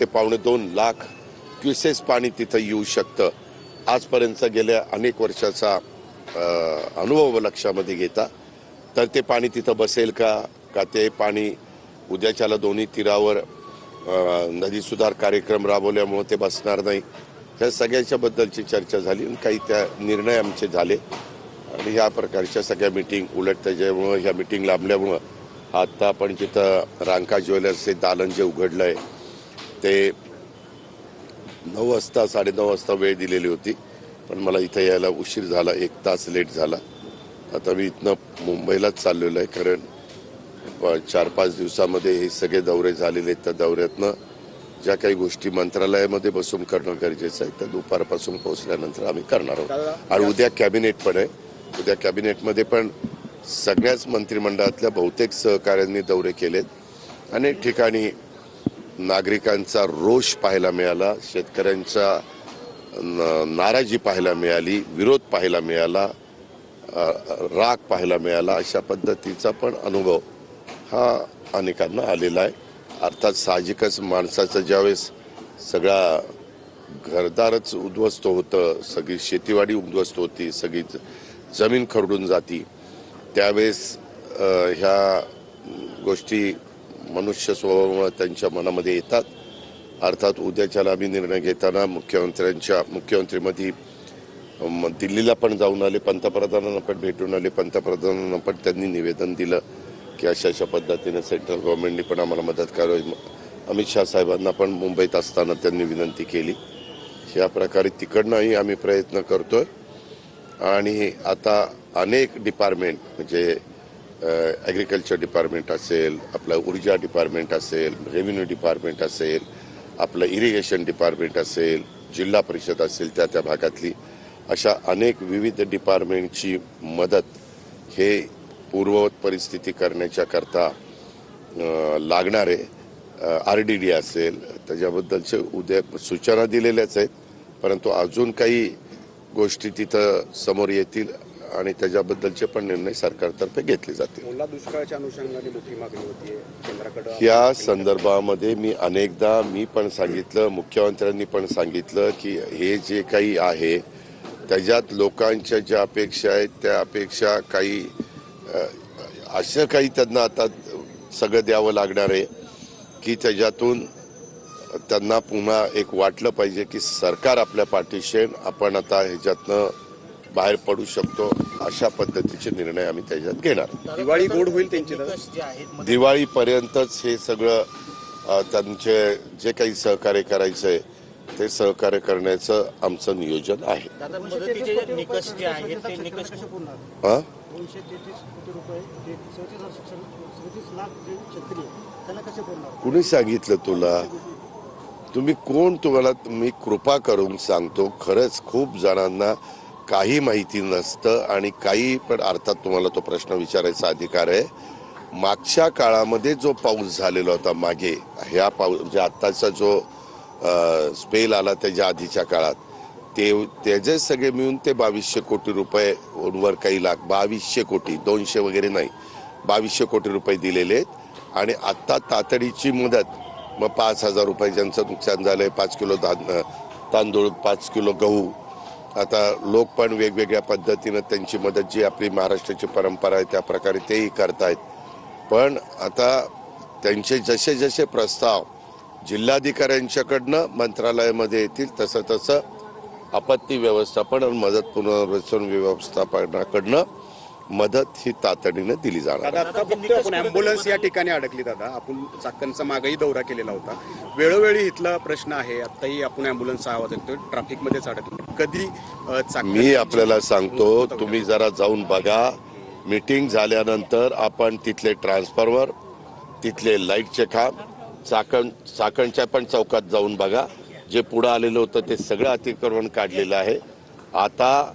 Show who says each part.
Speaker 1: ते पावणे दोन लाख क्युसेस पाणी तिथं येऊ शकतं. आजपर्यंत गेल्या अनेक वर्षाचा अनुभव लक्षामध्ये घेता तर ते पाणी तिथं बसेल का? का ते पाणी उद्याच्याला दोन्ही तीरावर नदी सुधार कार्यक्रम राबवल्यामुळे ते बसणार नाही? ह्या सगळ्याच्या बद्दलची चर्चा झाली आणि काही त्या निर्णय आमचे झाले. आणि ह्या प्रकारच्या सगळ्या मिटिंग उलट त्याच्यामुळं ह्या मिटिंग लांबल्यामुळं आता आपण जिथं रांका ज्वेलर्सचे दालन जे उघडलं आहे ते नऊ वाजता साडेनऊ वाजता वेळ दिलेली होती पण मला इथं यायला उशीर झाला एक तास लेट झाला. आता मी इथनं मुंबईलाच चाललेलो आहे कारण चार पाच दिवसामध्ये हे सगळे दौरे झालेले आहेत. त्या दौऱ्यातनं ज्या काही गोष्टी मंत्रालयामध्ये बसून करणं गरजेचं आहे त्या दुपारपासून पोहोचल्यानंतर आम्ही करणार आहोत. आणि उद्या कॅबिनेट पण आहे. उद्या कॅबिनेटमध्ये पण सगळ्याच मंत्रिमंडळातल्या बहुतेक सहकाऱ्यांनी दौरे केलेत. अनेक ठिकाणी नागरिकांचा रोष पाहायला मिळाला शेतकऱ्यांचा न- नाराजी पाहायला मिळाली विरोध पाहायला मिळाला राग पाहायला मिळाला अशा पद्धतीचा पण अनुभव हा अनेकांना आलेला आहे. अर्थात साहजिकच माणसाचं ज्यावेळेस सगळा घरदारच उद्ध्वस्त होतं सगळी शेतीवाडी उद्ध्वस्त होती सगळी ज- जमीन खरडून जाती त्यावेळेस ह्या गोष्टी मनुष्य स्वभावामुळे त्यांच्या मनामध्ये येतात. अर्थात उद्याच्याला आम्ही निर्णय घेताना मुख्यमंत्र्यांच्या मुख्यमंत्रीमध्ये दिल्लीला पण जाऊन आले पंतप्रधानांना पण भेटून आले. पंतप्रधानांना पण त्यांनी निवेदन दिलं की अशा अशा पद्धतीने सेंट्रल गव्हर्नमेंटने पण आम्हाला मदत करावी. अमित शहा साहेबांना पण मुंबईत असताना त्यांनी विनंती केली. ह्या प्रकारे तिकडनंही आम्ही प्रयत्न करतोय. आणि आता अनेक डिपार्टमेंट म्हणजे ॲग्रिकल्चर डिपार्टमेंट असेल आपलं ऊर्जा डिपार्टमेंट असेल रेव्हेन्यू डिपार्टमेंट असेल आपलं इरिगेशन डिपार्टमेंट असेल जिल्हा परिषद असेल त्या त्या भागातली अशा अनेक विविध डिपार्टमेंटची मदत हे पूर्ववत परिस्थिती करण्याच्या करता लागणारे आर डी डी असेल त्याच्याबद्दलचे उद्या सूचना दिलेल्याच आहेत परंतु अजून काही गोष्टी तिथं समोर येतील. आणि त्याच्याबद्दलचे पण निर्णय सरकारतर्फे घेतले जातील
Speaker 2: ओला दुष्काळाच्या अनुषंगाने मोठी मागणी होती केंद्राकडे
Speaker 1: या संदर्भामध्ये मी अनेकदा मी पण सांगितलं मुख्यमंत्र्यांनी पण सांगितलं की हे जे काही आहे त्याच्यात लोकांच्या ज्या अपेक्षा आहेत त्या अपेक्षा काही असं काही त्यांना आता सगळं द्यावं लागणार आहे की त्याच्यातून त्यांना पुन्हा एक वाटलं पाहिजे की सरकार आपल्या पाठीशी. आपण आता ह्याच्यातनं बाहेर पडू शकतो अशा पद्धतीचे निर्णय आम्ही त्याच्यात घेणार.
Speaker 2: दिवाळी गोड होईल त्यांची
Speaker 1: दिवाळीपर्यंतच हे सगळं त्यांचे जे काही सहकार्य करायचं आहे ते सहकार्य करण्याचं आमचं नियोजन आहे. हा? कुणी सांगितलं तुला? तुम्ही कोण तुम्हाला मी कृपा करून सांगतो खरंच खूप जणांना काही माहिती नसतं आणि काही पण अर्थात तुम्हाला तो प्रश्न विचारायचा अधिकार आहे. मागच्या काळामध्ये जो पाऊस झालेला होता मागे ह्या पाऊस म्हणजे आत्ताचा जो स्पेल आला त्याच्या आधीच्या काळात ते त्याचे सगळे मिळून ते बावीसशे कोटी रुपये वर काही लाख बावीसशे कोटी दोनशे वगैरे नाही बावीसशे कोटी रुपये दिलेले आहेत. आणि आत्ता तातडीची मदत मग पाच हजार रुपये ज्यांचं नुकसान झालं आहे पाच किलो धान तांदूळ पाच किलो गहू आता लोक पण वेगवेगळ्या पद्धतीनं त्यांची मदत जी आपली महाराष्ट्राची परंपरा आहे त्या प्रकारे तेही करतायत. पण आता त्यांचे जसे जसे प्रस्ताव जिल्हाधिकाऱ्यांच्याकडनं मंत्रालयामध्ये येतील तसं तसं आपत्ती व्यवस्थापन आणि मदत पुनर्वसन व्यवस्थापनाकडनं मदत ही तातडीनं दिली जाणार
Speaker 2: दादा आता बघतोय आपण अँब्युलन्स या ठिकाणी अडकली दादा. आपण चाकणचा मागही दौरा केलेला होता. वेळोवेळी इथला प्रश्न आहे आताही आपण अँब्युलन्स आवाज येतोय ट्रॅफिक मध्येच अडकली. कधी अ, चाकण-
Speaker 1: मी आपल्याला सांगतो तुम्ही जरा जाऊन बघा. मीटिंग झाल्यानंतर आपण तिथले ट्रान्सफॉर्मर तिथले लाईटचे खांब चाकण चाकणच्या पण चौकात जाऊन बघा. जे पुढं आलेलं होतं ते सगळं अतिक्रमण काढलेलं आहे. आता